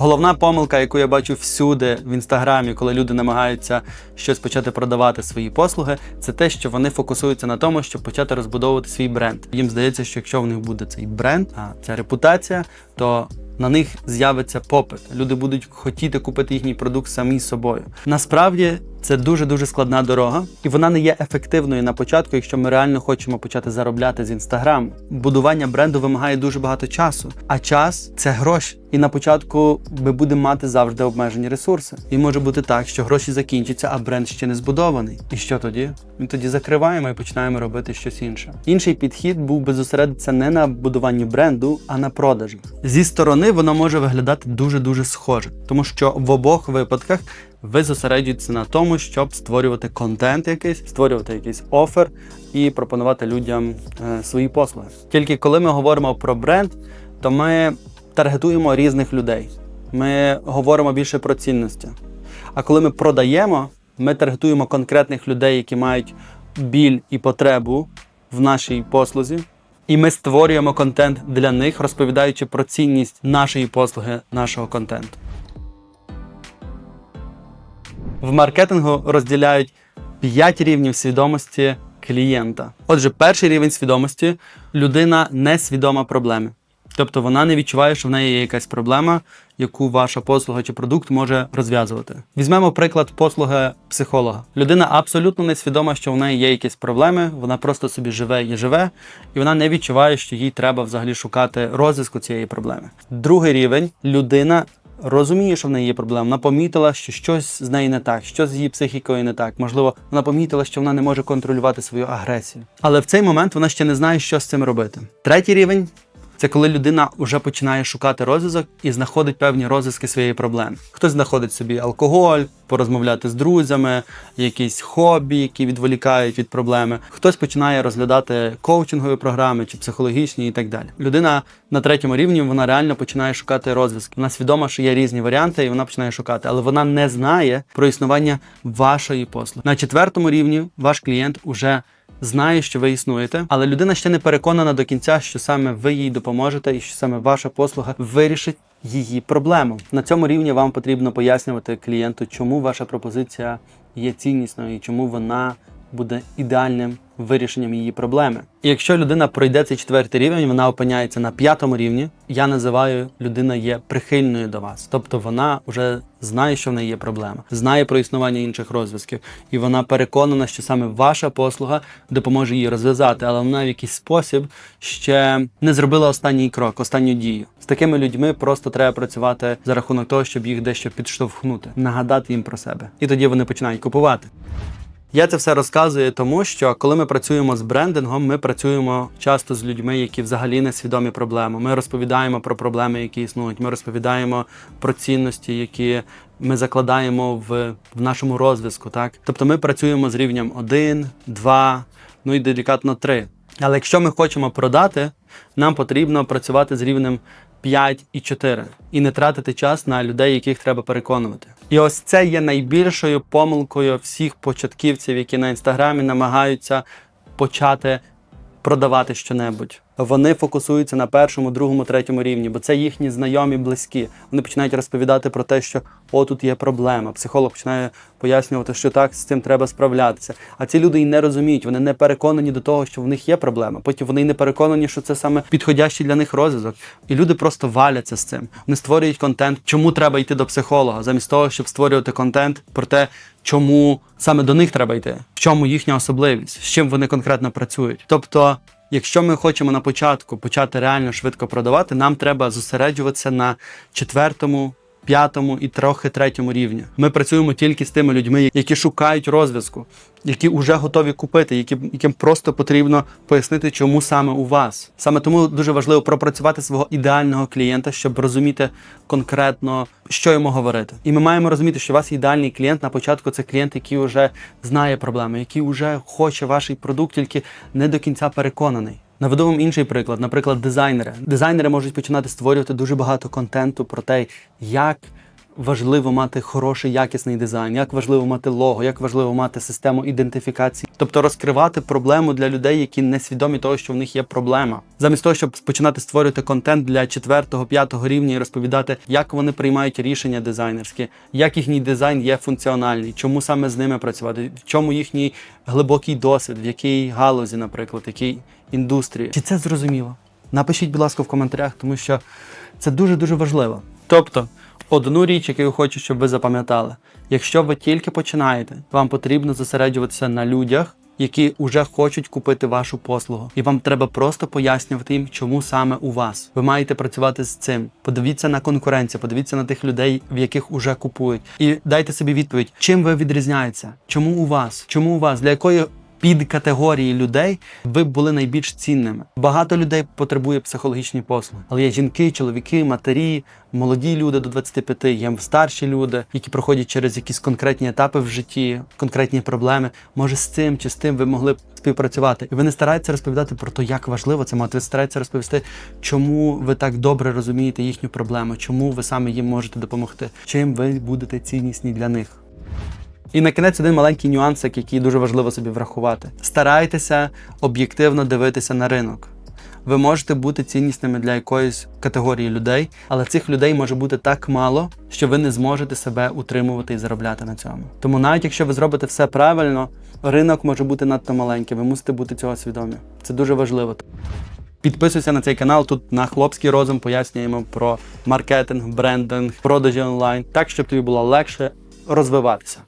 Головна помилка, яку я бачу всюди в інстаграмі, коли люди намагаються щось почати продавати свої послуги, це те, що вони фокусуються на тому, щоб почати розбудовувати свій бренд. Їм здається, що якщо в них буде цей бренд, а ця репутація, то на них з'явиться попит. Люди будуть хотіти купити їхній продукт самі собою. Насправді це дуже дуже складна дорога, і вона не є ефективною на початку, якщо ми реально хочемо почати заробляти з інстаграму. Будування бренду вимагає дуже багато часу, а час це гроші. І на початку ми будемо мати завжди обмежені ресурси. І може бути так, що гроші закінчаться, а бренд ще не збудований. І що тоді? Ми тоді закриваємо і починаємо робити щось інше. Інший підхід був би зосередитися не на будуванні бренду, а на продажах. Зі сторони воно може виглядати дуже дуже схоже, тому що в обох випадках ви зосереджуєтеся на тому, щоб створювати контент якийсь, створювати якийсь офер і пропонувати людям е, свої послуги. Тільки коли ми говоримо про бренд, то ми таргетуємо різних людей. Ми говоримо більше про цінності. А коли ми продаємо, ми таргетуємо конкретних людей, які мають біль і потребу в нашій послузі. І ми створюємо контент для них, розповідаючи про цінність нашої послуги, нашого контенту. В маркетингу розділяють 5 рівнів свідомості клієнта. Отже, перший рівень свідомості людина не свідома проблеми. Тобто вона не відчуває, що в неї є якась проблема, яку ваша послуга чи продукт може розв'язувати. Візьмемо приклад послуги психолога. Людина абсолютно не свідома, що в неї є якісь проблеми, вона просто собі живе і живе, і вона не відчуває, що їй треба взагалі шукати розв'язку цієї проблеми. Другий рівень людина розуміє, що в неї є проблема. Вона помітила, що щось з нею не так, щось з її психікою не так. Можливо, вона помітила, що вона не може контролювати свою агресію. Але в цей момент вона ще не знає, що з цим робити. Третій рівень. Це коли людина вже починає шукати розв'язок і знаходить певні розв'язки своєї проблеми. Хтось знаходить собі алкоголь, порозмовляти з друзями, якісь хобі, які відволікають від проблеми. Хтось починає розглядати коучингові програми чи психологічні і так далі. Людина на третьому рівні вона реально починає шукати розв'язки. Вона свідома, що є різні варіанти, і вона починає шукати, але вона не знає про існування вашої послуги. На четвертому рівні ваш клієнт уже знає, що ви існуєте, але людина ще не переконана до кінця, що саме ви їй допоможете, і що саме ваша послуга вирішить її проблему. На цьому рівні вам потрібно пояснювати клієнту, чому ваша пропозиція є ціннісною і чому вона буде ідеальним вирішенням її проблеми. І якщо людина пройде цей четвертий рівень, вона опиняється на п'ятому рівні. Я називаю людина є прихильною до вас, тобто вона вже знає, що в неї є проблема, знає про існування інших розв'язків, і вона переконана, що саме ваша послуга допоможе їй розв'язати, але вона в якийсь спосіб ще не зробила останній крок, останню дію. З такими людьми просто треба працювати за рахунок того, щоб їх дещо підштовхнути, нагадати їм про себе, і тоді вони починають купувати. Я це все розказую, тому що коли ми працюємо з брендингом, ми працюємо часто з людьми, які взагалі не свідомі проблеми. Ми розповідаємо про проблеми, які існують. Ми розповідаємо про цінності, які ми закладаємо в, в нашому розв'язку. Так, тобто ми працюємо з рівнем 1, 2, ну і делікатно 3. Але якщо ми хочемо продати, нам потрібно працювати з рівнем 5 і 4 і не тратити час на людей, яких треба переконувати. І ось це є найбільшою помилкою всіх початківців, які на інстаграмі намагаються почати продавати щонебудь. Вони фокусуються на першому, другому, третьому рівні, бо це їхні знайомі, близькі. Вони починають розповідати про те, що о, тут є проблема. Психолог починає пояснювати, що так з цим треба справлятися. А ці люди і не розуміють, вони не переконані до того, що в них є проблема. Потім вони не переконані, що це саме підходящий для них розв'язок. І люди просто валяться з цим. Вони створюють контент, чому треба йти до психолога, замість того, щоб створювати контент про те, чому саме до них треба йти, в чому їхня особливість, з чим вони конкретно працюють. Тобто. Якщо ми хочемо на початку почати реально швидко продавати, нам треба зосереджуватися на четвертому, п'ятому і трохи третьому рівні. Ми працюємо тільки з тими людьми, які шукають розв'язку, які вже готові купити, які, яким просто потрібно пояснити, чому саме у вас. Саме тому дуже важливо пропрацювати свого ідеального клієнта, щоб розуміти конкретно, що йому говорити. І ми маємо розуміти, що у вас ідеальний клієнт на початку це клієнт, який вже знає проблеми, який вже хоче ваш продукт, тільки не до кінця переконаний. Наведу вам інший приклад, наприклад, дизайнери. Дизайнери можуть починати створювати дуже багато контенту про те, як важливо мати хороший якісний дизайн, як важливо мати лого, як важливо мати систему ідентифікації Тобто розкривати проблему для людей, які не свідомі того, що в них є проблема. Замість того, щоб починати створювати контент для 4-5 рівня і розповідати, як вони приймають рішення дизайнерські, як їхній дизайн є функціональний, чому саме з ними працювати, в чому їхній глибокий досвід, в якій галузі, наприклад, в якій індустрії. Чи це зрозуміло? Напишіть, будь ласка, в коментарях, тому що це дуже дуже важливо. Тобто, одну річ, яку я хочу, щоб ви запам'ятали, якщо ви тільки починаєте, вам потрібно зосереджуватися на людях. Які вже хочуть купити вашу послугу, і вам треба просто пояснювати їм, чому саме у вас. Ви маєте працювати з цим. Подивіться на конкуренцію, подивіться на тих людей, в яких уже купують, і дайте собі відповідь, чим ви відрізняєтеся, чому у вас, чому у вас, для якої підкатегорії людей ви були найбільш цінними. Багато людей потребує психологічні послуги, але є жінки, чоловіки, матері, молоді люди до 25, є старші люди, які проходять через якісь конкретні етапи в житті, конкретні проблеми. Може, з цим чи з тим ви могли б співпрацювати. І ви не стараєтеся розповідати про те, як важливо це мати. Ви стараєтеся розповісти, чому ви так добре розумієте їхню проблему, чому ви саме їм можете допомогти, чим ви будете ціннісні для них. І на кінець один маленький нюансик, який дуже важливо собі врахувати. Старайтеся об'єктивно дивитися на ринок. Ви можете бути ціннісними для якоїсь категорії людей, але цих людей може бути так мало, що ви не зможете себе утримувати і заробляти на цьому. Тому навіть якщо ви зробите все правильно, ринок може бути надто маленький. Ви мусите бути цього свідомі. Це дуже важливо. Підписуйся на цей канал. Тут на хлопський розум пояснюємо про маркетинг, брендинг, продажі онлайн, так щоб тобі було легше розвиватися.